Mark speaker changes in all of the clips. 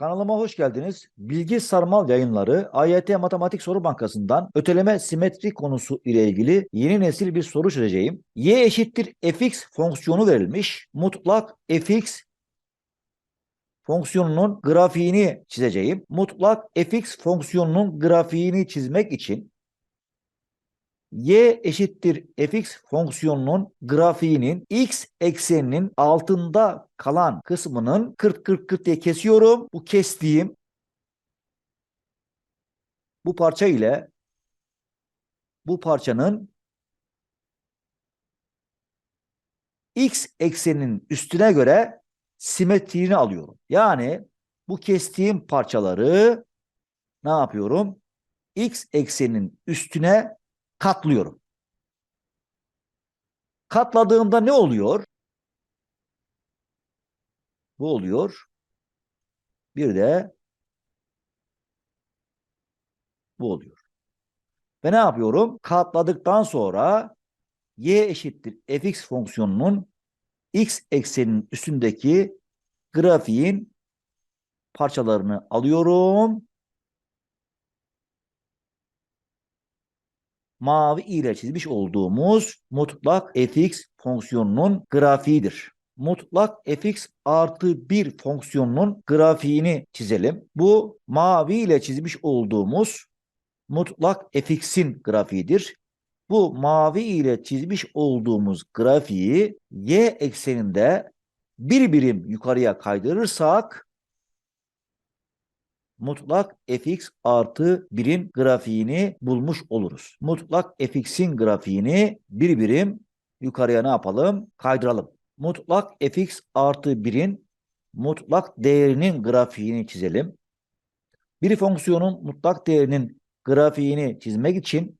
Speaker 1: Kanalıma hoş geldiniz. Bilgi Sarmal Yayınları AYT Matematik Soru Bankası'ndan öteleme simetri konusu ile ilgili yeni nesil bir soru çözeceğim. y eşittir fx fonksiyonu verilmiş. Mutlak fx fonksiyonunun grafiğini çizeceğim. Mutlak fx fonksiyonunun grafiğini çizmek için y eşittir fx fonksiyonunun grafiğinin x ekseninin altında kalan kısmının 40 40 40 diye kesiyorum. Bu kestiğim bu parça ile bu parçanın x ekseninin üstüne göre simetriğini alıyorum. Yani bu kestiğim parçaları ne yapıyorum? X ekseninin üstüne katlıyorum. Katladığımda ne oluyor? Bu oluyor. Bir de bu oluyor. Ve ne yapıyorum? Katladıktan sonra y eşittir fx fonksiyonunun x ekseninin üstündeki grafiğin parçalarını alıyorum. Mavi ile çizmiş olduğumuz mutlak fx fonksiyonunun grafiğidir. Mutlak fx artı 1 fonksiyonunun grafiğini çizelim. Bu mavi ile çizmiş olduğumuz mutlak fx'in grafiğidir. Bu mavi ile çizmiş olduğumuz grafiği y ekseninde bir birim yukarıya kaydırırsak mutlak fx artı 1'in grafiğini bulmuş oluruz. Mutlak fx'in grafiğini bir birim yukarıya ne yapalım? Kaydıralım. Mutlak fx artı 1'in mutlak değerinin grafiğini çizelim. Bir fonksiyonun mutlak değerinin grafiğini çizmek için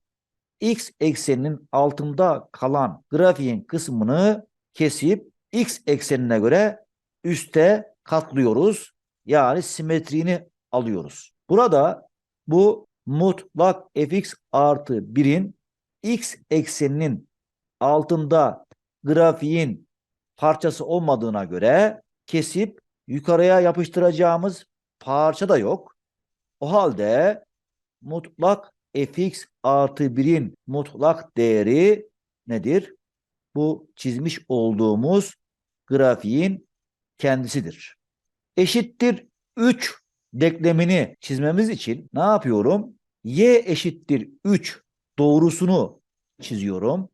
Speaker 1: x ekseninin altında kalan grafiğin kısmını kesip x eksenine göre üste katlıyoruz. Yani simetriğini alıyoruz. Burada bu mutlak fx artı 1'in x ekseninin altında grafiğin parçası olmadığına göre kesip yukarıya yapıştıracağımız parça da yok. O halde mutlak fx artı 1'in mutlak değeri nedir? Bu çizmiş olduğumuz grafiğin kendisidir. Eşittir 3 denklemini çizmemiz için ne yapıyorum? y eşittir 3 doğrusunu çiziyorum.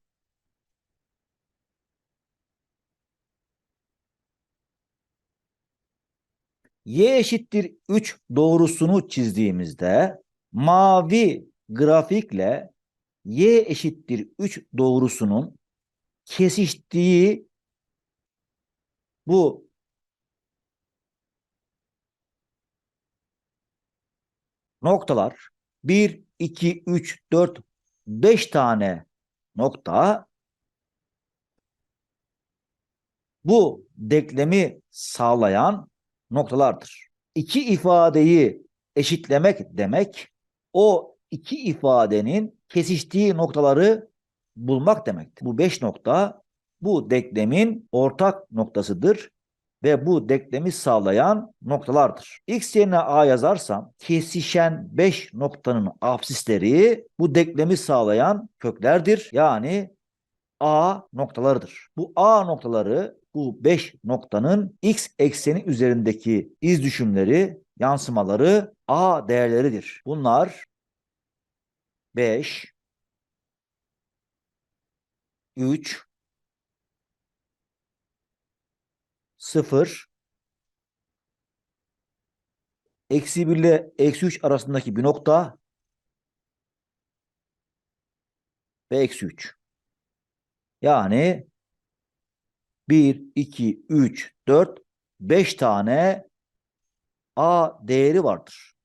Speaker 1: y eşittir 3 doğrusunu çizdiğimizde mavi grafikle y eşittir 3 doğrusunun kesiştiği bu noktalar 1, 2, 3, 4, 5 tane nokta bu denklemi sağlayan noktalardır. İki ifadeyi eşitlemek demek o iki ifadenin kesiştiği noktaları bulmak demektir. Bu beş nokta bu denklemin ortak noktasıdır ve bu denklemi sağlayan noktalardır. X yerine A yazarsam kesişen 5 noktanın absisleri bu denklemi sağlayan köklerdir. Yani A noktalarıdır. Bu A noktaları bu 5 noktanın x ekseni üzerindeki iz düşümleri, yansımaları A değerleridir. Bunlar 5 3 0 eksi 1 ile eksi 3 arasındaki bir nokta ve eksi 3. Yani 1, 2, 3, 4, 5 tane A değeri vardır.